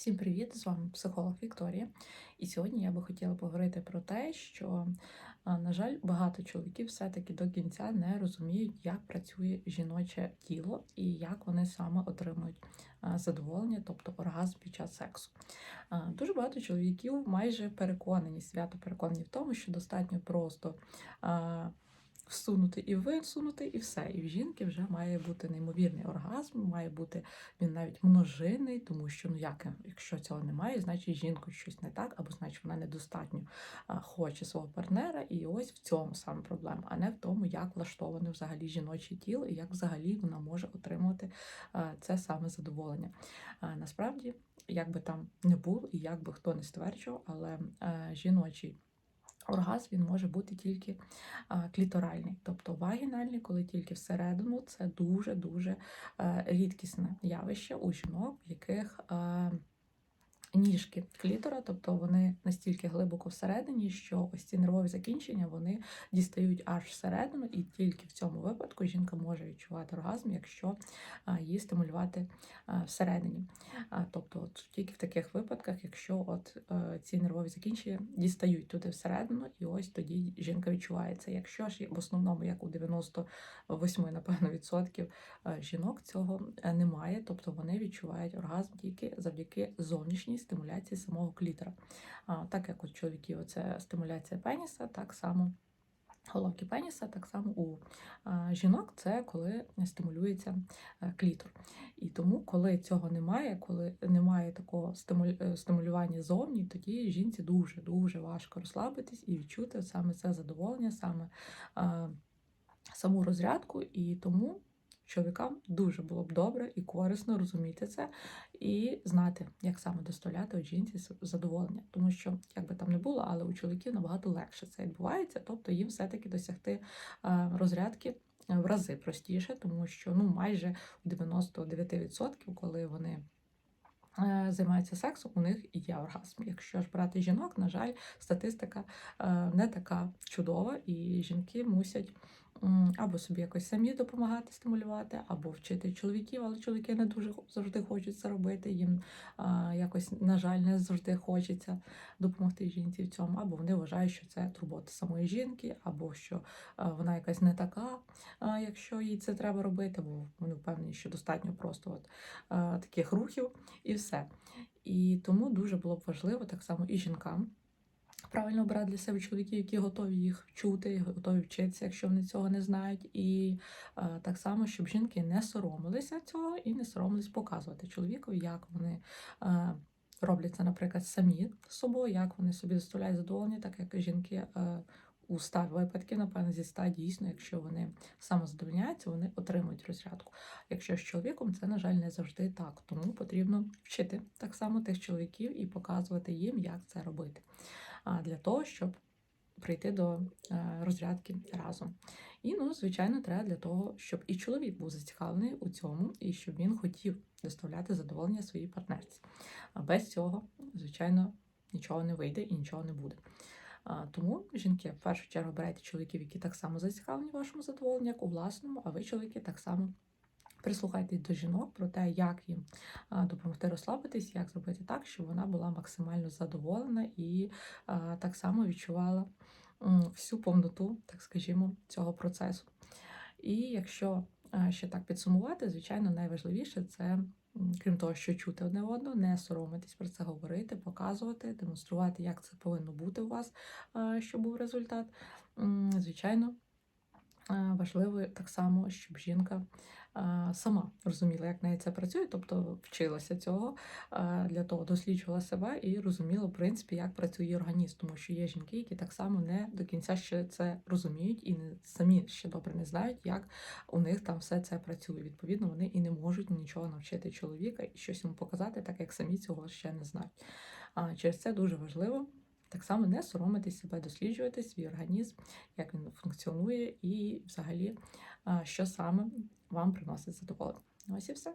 Всім привіт! З вами психолог Вікторія. І сьогодні я би хотіла поговорити про те, що, на жаль, багато чоловіків все-таки до кінця не розуміють, як працює жіноче тіло і як вони саме отримують задоволення, тобто оргазм під час сексу. Дуже багато чоловіків майже переконані, свято переконані в тому, що достатньо просто. Всунути і висунути, і все. І в жінки вже має бути неймовірний оргазм, має бути він навіть множинний, тому що ну як, якщо цього немає, значить жінку щось не так, або значить вона недостатньо хоче свого партнера. І ось в цьому саме проблема, а не в тому, як влаштоване взагалі жіноче тіло і як взагалі вона може отримувати це саме задоволення. Насправді, як би там не було, і як би хто не стверджував, але а, жіночий. Оргазм він може бути тільки кліторальний, тобто вагінальний, коли тільки всередину, це дуже-дуже е, рідкісне явище у жінок, в яких е, ніжки клітора, тобто вони настільки глибоко всередині, що ось ці нервові закінчення вони дістають аж всередину, і тільки в цьому випадку жінка може відчувати оргазм, якщо її стимулювати всередині. Тобто, от тільки в таких випадках, якщо от е, ці нервові закінчення дістають туди всередину, і ось тоді жінка відчуває це. Якщо ж в основному, як у 98, напевно, відсотків е, жінок цього е, немає, тобто вони відчувають оргазм тільки завдяки зовнішній стимуляції самого клітора. А, Так як у чоловіків це стимуляція пеніса, так само головки пеніса, так само у жінок це коли стимулюється е, клітор. І тому, коли цього немає, коли немає такого стимулю- стимулювання зовні, тоді жінці дуже-дуже важко розслабитись і відчути саме це задоволення, саме саму розрядку. І тому чоловікам дуже було б добре і корисно розуміти це і знати, як саме доставляти у жінці задоволення. Тому що, як би там не було, але у чоловіків набагато легше це відбувається, тобто їм все-таки досягти е, розрядки в рази простіше, тому що ну майже у 99%, коли вони займаються сексом, у них є оргазм. Якщо ж брати жінок, на жаль, статистика е, не така чудова, і жінки мусять або собі якось самі допомагати стимулювати, або вчити чоловіків, але чоловіки не дуже завжди хочуть це робити. Їм якось, на жаль, не завжди хочеться допомогти жінці в цьому, або вони вважають, що це турбота самої жінки, або що вона якась не така, якщо їй це треба робити, бо вони впевнені, що достатньо просто от, таких рухів і все. І тому дуже було б важливо так само і жінкам. Правильно обирати для себе чоловіків, які готові їх чути, готові вчитися, якщо вони цього не знають. І е, так само, щоб жінки не соромилися цього і не соромились показувати чоловікові, як вони е, роблять наприклад, самі з собою, як вони собі доставляють задоволення, так як жінки е, у 100 випадків, напевно, зі 100 дійсно, якщо вони самозадовольняються, вони отримують розрядку. Якщо з чоловіком, це, на жаль, не завжди так. Тому потрібно вчити так само тих чоловіків і показувати їм, як це робити. Для того, щоб прийти до е, розрядки разом. І, ну, звичайно, треба для того, щоб і чоловік був зацікавлений у цьому, і щоб він хотів доставляти задоволення своїй партнерці. А без цього, звичайно, нічого не вийде і нічого не буде. Тому, жінки, в першу чергу берете чоловіків, які так само зацікавлені вашому задоволенні, як у власному, а ви, чоловіки, так само прислухайтесь до жінок про те, як їм допомогти розслабитись, як зробити так, щоб вона була максимально задоволена і так само відчувала всю повноту, так скажімо, цього процесу. І якщо ще так підсумувати, звичайно, найважливіше це, крім того, що чути одне одного, не соромитись про це говорити, показувати, демонструвати, як це повинно бути у вас, щоб був результат. Звичайно, важливо так само, щоб жінка сама розуміла, як неї це працює, тобто вчилася цього для того, досліджувала себе і розуміла, в принципі, як працює організм, тому що є жінки, які так само не до кінця ще це розуміють і не самі ще добре не знають, як у них там все це працює. Відповідно, вони і не можуть нічого навчити чоловіка і щось йому показати, так як самі цього ще не знають. А через це дуже важливо. Так само не соромитись себе, досліджувати свій організм, як він функціонує, і взагалі, що саме вам приносить задоволення. Ось і все.